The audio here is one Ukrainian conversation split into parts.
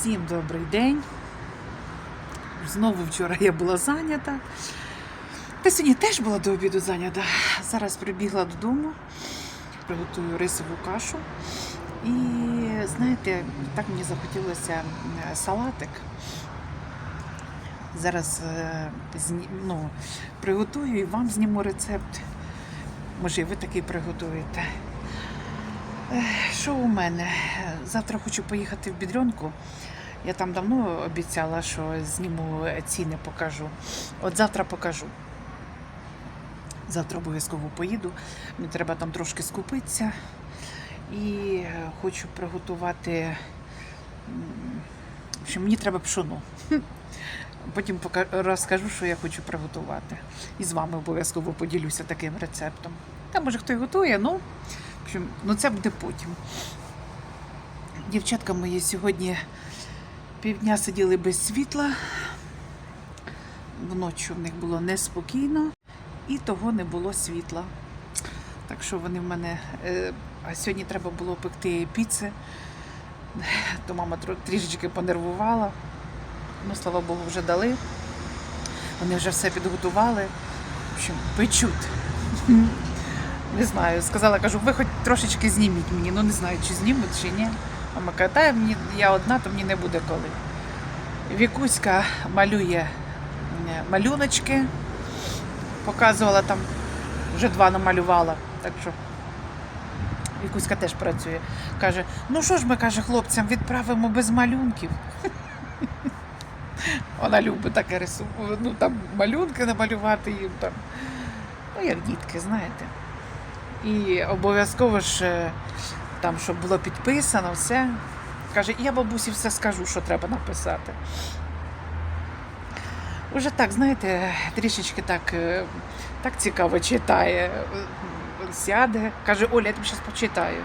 Всім добрий день. Знову вчора я була зайнята. Та сьогодні теж була до обіду зайнята. Зараз прибігла додому, приготую рисову кашу. І знаєте, так мені захотілося салатик. Зараз е, ну, приготую і вам зніму рецепт. Може, і ви такий приготуєте. Що у мене? Завтра хочу поїхати в Бідрюнку. Я там давно обіцяла, що зніму ціни, покажу. От завтра покажу. Завтра обов'язково поїду. Мені треба там трошки скупитися. І е, хочу приготувати. общем, мені треба пшоно. Потім розкажу, що я хочу приготувати. І з вами обов'язково поділюся таким рецептом. Та може хто й готує, ну, ну це буде потім. Дівчатка мої сьогодні півдня сиділи без світла. Вночі в них було неспокійно і того не було світла. Так що вони в мене. е, А сьогодні треба було пекти піци, то мама трішечки понервувала. Ну, слава Богу, вже дали. Вони вже все підготували. В общем, печуть. Не знаю. Сказала, кажу, ви хоч трошечки зніміть мені. Ну не знаю, чи знімуть, чи ні. Мама каже, та мені, я одна, то мені не буде коли. Вікуська малює е, малюночки. Показувала там, вже два намалювала. Так що Вікуська теж працює. Каже, ну що ж ми, каже, хлопцям відправимо без малюнків. Вона любить таке рисувати, ну там малюнки намалювати їм там. Ну, як дітки, знаєте. І обов'язково ж е, там, щоб було підписано, все. Каже, я бабусі все скажу, що треба написати. Уже так, знаєте, трішечки так, е, так цікаво читає. Е, Сяде, каже, Оля, я тобі зараз почитаю.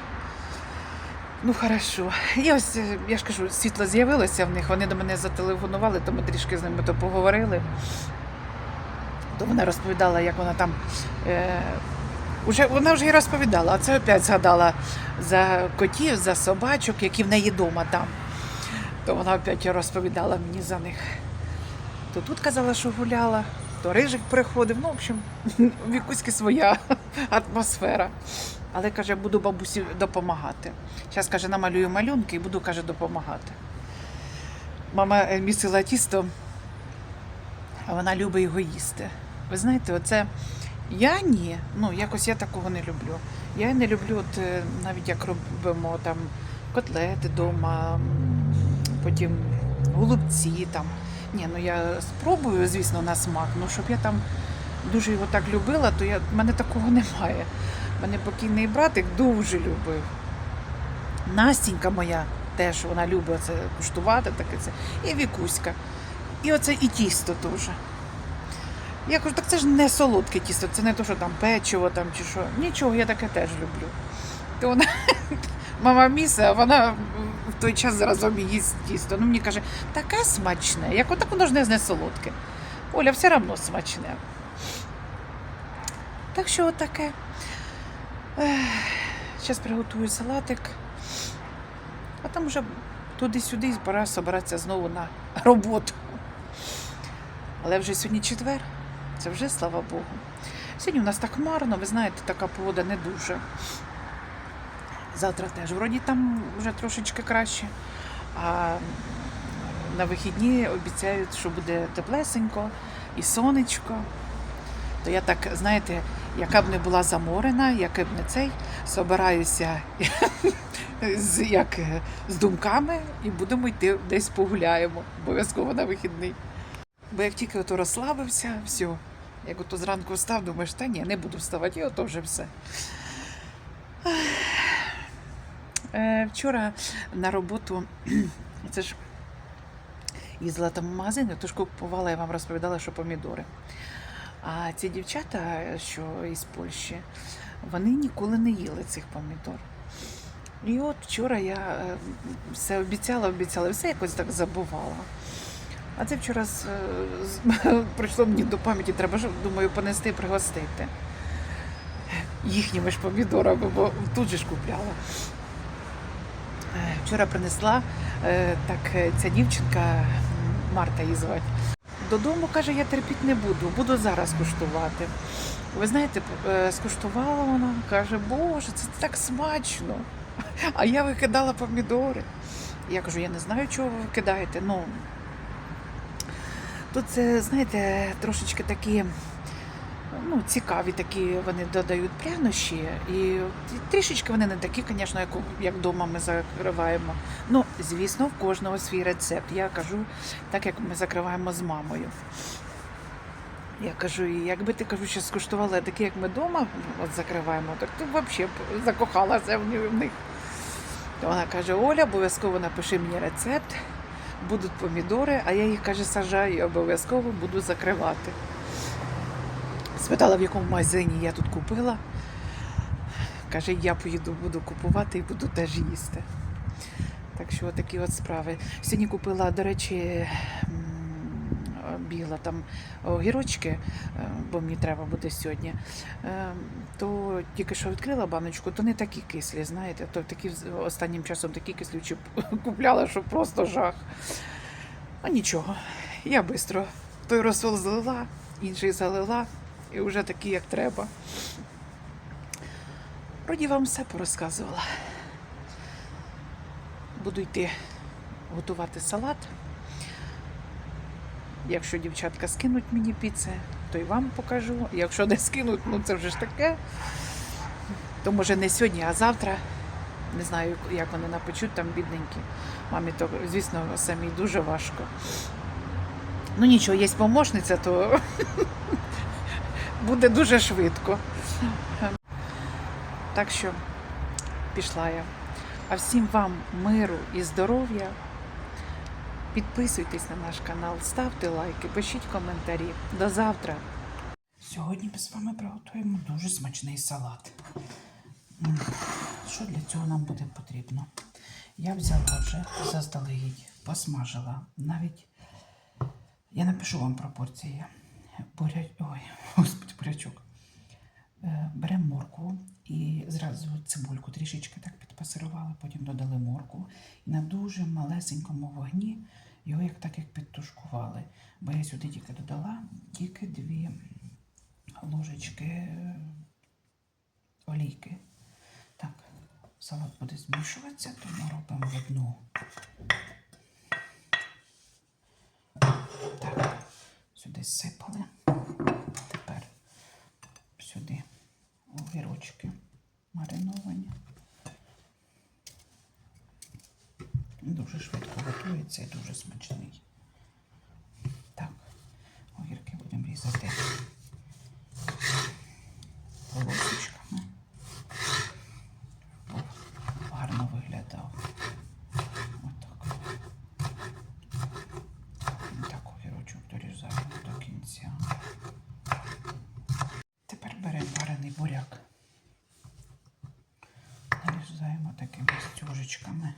Ну, хорошо. І ось, е, я ж кажу, світло з'явилося в них, вони до мене зателефонували, то ми трішки з ними то поговорили. То вона розповідала, як вона там. Е, уже, вона вже і розповідала, а це опять згадала за котів, за собачок, які в неї вдома там. То вона опять розповідала мені за них. То тут казала, що гуляла, то рижик приходив. Ну, в общем, в якусь своя атмосфера. Але каже, буду бабусі допомагати. Зараз каже, намалюю малюнки і буду каже, допомагати. Мама е, місила тісто, а вона любить його їсти. Ви знаєте, оце я ні, ну якось я такого не люблю. Я не люблю, от, е, навіть як робимо там котлети вдома, потім голубці там. Ні, ну я спробую, звісно, на смак, ну щоб я там дуже його так любила, то я, в мене такого немає. Мене покійний братик дуже любив. Настінька моя теж вона любить це куштувати, таке це. І Вікуська. І оце і тісто теж. Я кажу, так це ж не солодке тісто, це не то, що там печиво там чи що. Нічого, я таке теж люблю. То вона, мама міса, вона в той час разом їсть тісто. Ну мені каже, таке смачне, як отак воно ж не солодке. Оля, все одно смачне. Так що отаке. Зараз приготую салатик, а там вже туди-сюди пора збиратися знову на роботу. Але вже сьогодні четвер, це вже слава Богу. Сьогодні у нас так хмарно, ви знаєте, така погода не дуже. Завтра теж вроді там вже трошечки краще. А на вихідні обіцяють, що буде теплесенько і сонечко. То я так, знаєте, яка б не була заморена, яке б не цей, собираюся з, як, з думками і будемо йти десь погуляємо, обов'язково на вихідний. Бо як тільки ото розслабився, все, як ото зранку встав, думаєш, та ні, не буду вставати, і ото вже все. Е, Вчора на роботу, це ж їздила там в магазин, я тож купувала, я вам розповідала, що помідори. А ці дівчата, що із Польщі, вони ніколи не їли цих помідор. І от вчора я е, все обіцяла, обіцяла, все якось так забувала. А це вчора з- з- прийшло мені до пам'яті, треба ж, думаю, понести і пригостити. Їхніми ж помідорами, бо тут же ж купляла. Е, Вчора принесла Е, Так, е, ця дівчинка, Марта її звати. Додому каже, я терпіти не буду, буду зараз куштувати. Ви знаєте, скуштувала вона, каже, Боже, це так смачно. А я викидала помідори. Я кажу, я не знаю, чого ви викидаєте. Ну, тут це, знаєте, трошечки такі ну, цікаві такі вони додають прянощі. І трішечки вони не такі, звісно, як, як вдома ми закриваємо. Ну, звісно, в кожного свій рецепт. Я кажу, так як ми закриваємо з мамою. Я кажу, якби ти кажу, що скуштувала такі, як ми вдома от закриваємо, так ти взагалі закохалася в них. То вона каже: Оля, обов'язково напиши мені рецепт, будуть помідори, а я їх каже, сажаю і обов'язково буду закривати. Спитала, в якому магазині я тут купила. Каже, я поїду, буду купувати і буду теж їсти. Так що такі от справи. Сьогодні купила, до речі, м, бігла там огірочки, е, бо мені треба буде сьогодні. Е, Тільки що відкрила баночку, то не такі кислі, знаєте, то такі останнім часом такі кислючі купляла, що просто жах. А нічого, я швидко той розсол злила, інший залила, і вже такі, як треба. Вроді вам все порозказувала. Буду йти готувати салат. Якщо дівчатка скинуть мені піци, то й вам покажу. Якщо не скинуть, ну це вже ж таке. То може не сьогодні, а завтра. Не знаю, як вони напечуть там бідненькі. Мамі то, звісно, самій дуже важко. Ну нічого, є помощниця, то буде дуже швидко. Так що пішла я. А всім вам миру і здоров'я. Підписуйтесь на наш канал, ставте лайки, пишіть коментарі. До завтра. Сьогодні ми з вами приготуємо дуже смачний салат. Що для цього нам буде потрібно? Я взяла вже заздалегідь, посмажила. Навіть я напишу вам пропорції. Буря... Ой, господи, бурячок. Е, Беремо моркву і зразу цибульку трішечки так підпасирували, потім додали моркву. І на дуже малесенькому вогні його як так як підтушкували. Бо я сюди тільки додала тільки дві ложечки е, олійки. Салат буде змішуватися, тому робимо в одну. Так, сюди сипали. Тепер сюди огірочки мариновані. Дуже швидко готується і дуже смачний. Так, огірки будемо різати полосочками. Бо гарно виглядав. Отак. Так огірочок дорізаємо до кінця. Тепер беремо варений буряк. Нарізаємо такими стюжечками,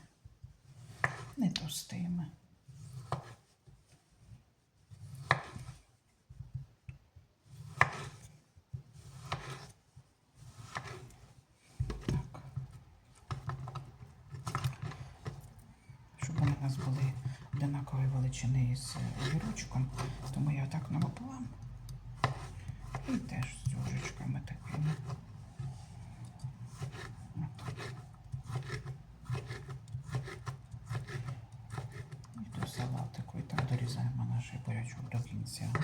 не товстими. Щоб вони у нас були одинакової величини з огірочком, тому я так напополам. І теж з дюжечками такими. Отак. І до салатику. І так дорізаємо наш бурячок до.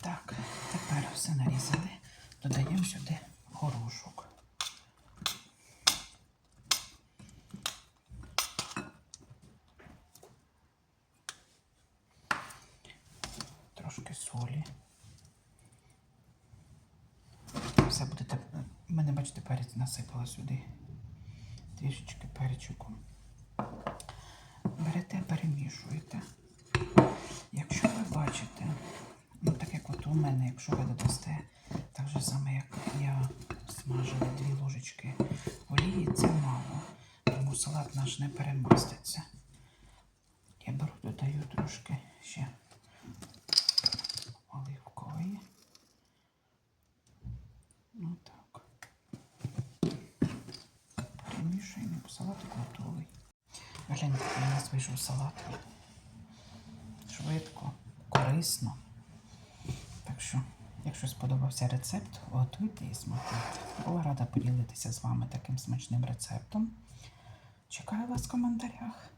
Так, тепер все нарізали. Додаємо сюди горошок. трошки солі. Все будете. У мене, бачите, перець насипала сюди. Трішечки перчику берете, перемішуєте. Якщо ви бачите, ну так як от у мене, якщо ви додасте, так же саме, як я смажила дві ложечки олії, це мало, тому салат наш не перемаститься. Я беру, додаю трошки ще оливкової. Ну так. Перемішуємо, салат готовий. Гляньте, у нас вийшов салат. Швидко, корисно. Так що, якщо сподобався рецепт, готуйте і смакуйте. Була рада поділитися з вами таким смачним рецептом. Чекаю вас в коментарях.